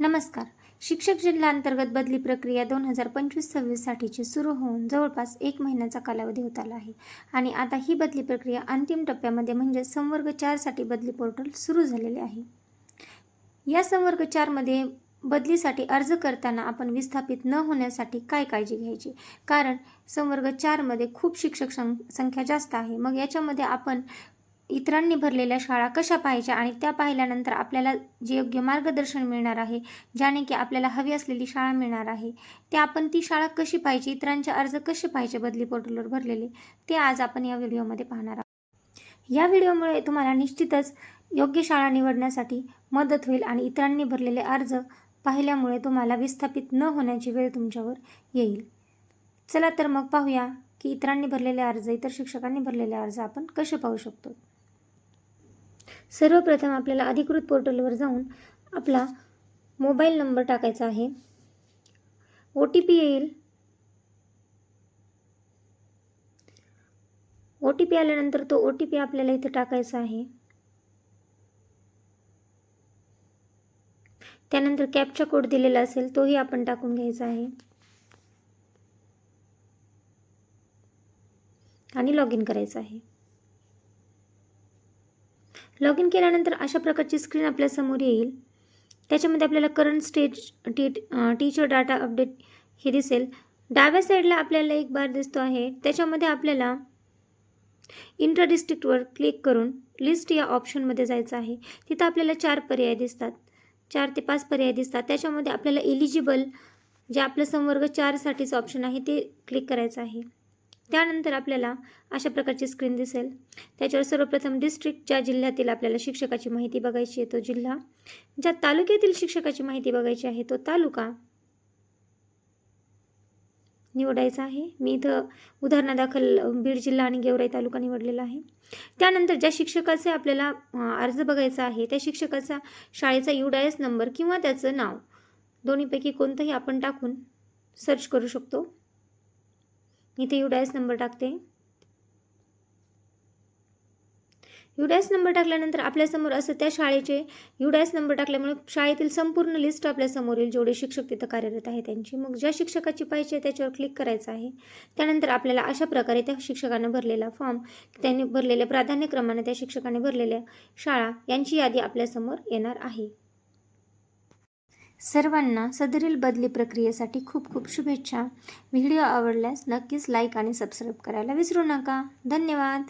नमस्कार. शिक्षक जिल्हा अंतर्गत बदली प्रक्रिया दोन हजार पंचवीस सव्वीससाठीची सुरू होऊन जवळपास एक महिन्याचा कालावधी होत आला आहे. आणि आता ही बदली प्रक्रिया अंतिम टप्प्यामध्ये म्हणजे संवर्ग चारसाठी बदली पोर्टल सुरू झालेले आहे. या संवर्ग चारमध्ये बदलीसाठी अर्ज करताना आपण विस्थापित न होण्यासाठी काय काळजी घ्यायची? कारण संवर्ग चारमध्ये खूप शिक्षक सं संख्या जास्त आहे. मग याच्यामध्ये आपण इतरांनी भरलेल्या शाळा कशा पाहायच्या आणि त्या पाहिल्यानंतर आपल्याला जे योग्य मार्गदर्शन मिळणार आहे ज्याने की आपल्याला हवी असलेली शाळा मिळणार आहे ते आपण ती शाळा कशी पाहिजे इतरांचे अर्ज कसे पाहिजे बदली पोर्टलवर भरलेले ते आज आपण या व्हिडिओमध्ये पाहणार आहोत. या व्हिडिओमुळे तुम्हाला निश्चितच योग्य शाळा निवडण्यासाठी मदत होईल आणि इतरांनी भरलेले अर्ज पाहिल्यामुळे तुम्हाला विस्थापित न होण्याची वेळ तुमच्यावर येईल. चला तर मग पाहूया की इतरांनी भरलेले अर्ज इतर शिक्षकांनी भरलेले अर्ज आपण कसे पाहू शकतो? सर्वप्रथम आपल्याला अधिकृत पोर्टलवर जाऊन आपला मोबाईल नंबर टाकायचा आहे. ओ टी पी येईल. ओ टी पी आल्यानंतर तो ओ टी पी आपल्याला इथे टाकायचा आहे. त्यानंतर कॅपचा कोड दिलेला असेल तोही आपण टाकून घ्यायचा आहे. आणि लॉग इन करायचं आहे. लॉग इन केल्यानंतर अशा प्रकारची स्क्रीन आपल्यासमोर येईल. त्याच्यामध्ये आपल्याला current stage T teacher data update हे दिसेल. डाव्या साईडला आपल्याला एक बार दिसतो आहे. त्याच्यामध्ये आपल्याला इंटर डिस्ट्रिक्टवर क्लिक करून लिस्ट या ऑप्शनमध्ये जायचं आहे. तिथं आपल्याला चार पर्याय दिसतात. चार ते पाच पर्याय दिसतात. त्याच्यामध्ये आपल्याला एलिजिबल जे आपलं संवर्ग चारसाठीचं ऑप्शन आहे ते क्लिक करायचं आहे. त्यानंतर आपल्याला अशा प्रकारची स्क्रीन दिसेल. त्याच्यावर सर्वप्रथम डिस्ट्रिक्ट ज्या जिल्ह्यातील आपल्याला शिक्षकाची माहिती बघायची आहे तो जिल्हा. ज्या तालुक्यातील शिक्षकाची माहिती बघायची आहे तो तालुका निवडायचा आहे. मी इथं उदाहरणादाखल बीड जिल्हा आणि गेवराई तालुका निवडलेला आहे. त्यानंतर ज्या शिक्षकाचे आपल्याला अर्ज बघायचा आहे त्या शिक्षकाचा शाळेचा यू एस नंबर किंवा त्याचं नाव दोन्हीपैकी कोणतंही आपण टाकून सर्च करू शकतो. इथे युडायस नंबर टाकते. युडायस नंबर टाकल्यानंतर आपल्यासमोर असं त्या शाळेचे युडायस नंबर टाकल्यामुळे शाळेतील संपूर्ण लिस्ट आपल्यासमोर येईल जेवढे शिक्षक तिथं कार्यरत आहे त्यांची. मग ज्या शिक्षकाची पाहिजे त्याच्यावर क्लिक करायचं आहे. त्यानंतर आपल्याला अशा प्रकारे त्या शिक्षकानं भरलेला फॉर्म त्यांनी भरलेल्या प्राधान्यक्रमाने त्या शिक्षकाने भरलेल्या शाळा यांची यादी आपल्यासमोर येणार आहे. सर्वांना सदरील बदली प्रक्रियेसाठी खूप खूप शुभेच्छा. व्हिडिओ आवडल्यास नक्कीच लाईक आणि सबस्क्राईब करायला विसरू नका. धन्यवाद.